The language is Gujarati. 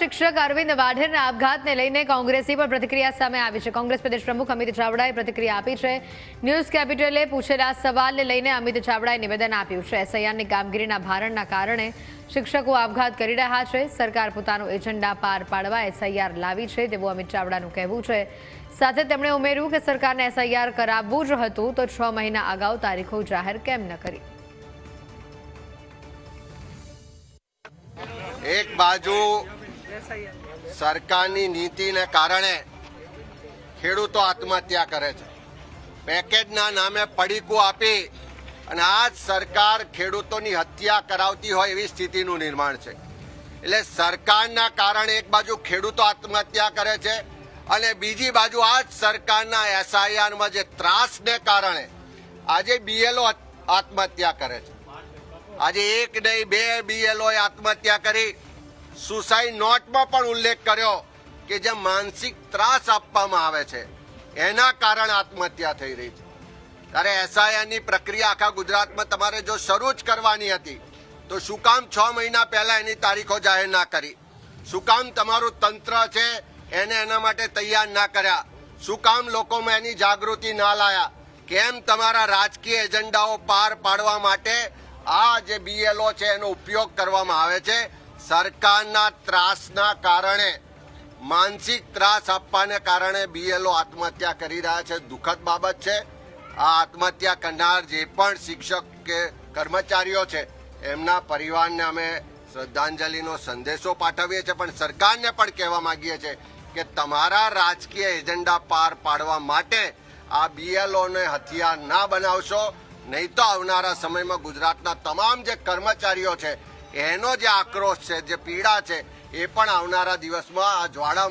શિક્ષક અરવિંદ વાઢેરના આપઘાતને લઈને કોંગ્રેસી પણ પ્રતિક્રિયા સામે આવી છે. કોંગ્રેસ પ્રદેશ પ્રમુખ અમિત ચાવડાએ પ્રતિક્રિયા આપી છે. ન્યૂઝ કેપિટલે પૂછેલા સવાલને લઈને અમિત ચાવડાએ નિવેદન આપ્યું છે. એસઆઈઆરની કામગીરીના ભારણના કારણે શિક્ષકો આપઘાત કરી રહ્યા છે. સરકાર પોતાનો એજન્ડા પાર પાડવા એસઆઈઆર લાવી છે તેવું અમિત ચાવડાનું કહેવું છે. સાથે તેમણે ઉમેર્યું કે સરકારને એસઆઈઆર કરાવવું જ હતું તો છ મહિના અગાઉ તારીખો જાહેર કેમ ન કરી? એક બાજુ સરકારની નીતિને કારણે ખેડૂતો આત્મહત્યા કરે છે. પેકેજના નામે પડીકું આપી અને આ જ સરકાર ખેડૂતોની હત્યા કરાવતી હોય એવી સ્થિતિનું નિર્માણ છે. એટલે સરકારના કારણે એક બાજુ ખેડૂતો આત્મહત્યા કરે છે અને બીજી બાજુ આ જ સરકારના એસઆઈઆરમાં જે ત્રાસને કારણે આજે બીએલઓ આત્મહત્યા કરે છે. આજે એક નહીં, બે બીએલઓએ આત્મહત્યા કરી સુસાઇડ નોટમાં પણ ઉલ્લેખ કર્યો કે જે માનસિક ત્રાસ આપવામાં આવે છે, એના કારણે આત્મહત્યા થઈ રહી છે. ત્યારે એસઆઈઆરની પ્રક્રિયા આખા ગુજરાતમાં તમારે જો શરૂ જ કરવાની હતી, તો શું કામ છ મહિના પહેલા એની તારીખો જાહેર ના કરી? શું કામ તમારું તંત્ર છે એને એના માટે તૈયાર ના કર્યા? શું કામ લોકોમાં એની જાગૃતિ ના લાયા? કેમ તમારા રાજકીય એજન્ડાઓ પાર પાડવા માટે આ જે બીએલઓ છે, એનો ઉપયોગ કરવામાં આવે છે? સરકારના ત્રાસના કારણે, માનસિક ત્રાસ આપવાને કારણે બીએલઓ આત્મહત્યા કરી રહ્યા છે. દુઃખદ બાબત છે. આ આત્મહત્યા કરનાર જે પણ શિક્ષક કે કર્મચારીઓ છે, એમના પરિવારને અમે શ્રદ્ધાંજલિનો સંદેશો પાઠવીએ છીએ. પણ સરકારને પણ કહેવા માંગીએ છીએ કે તમારા રાજકીય એજન્ડા પાર પાડવા માટે આ બીએલઓને હથિયાર ના બનાવશો. નહીં તો આવનારા સમયમાં ગુજરાતના તમામ જે કર્મચારીઓ છે એનો જે આક્રોશ છે જે પીડા છે એ પણ આવનારા દિવસમાં આ જ્વાળા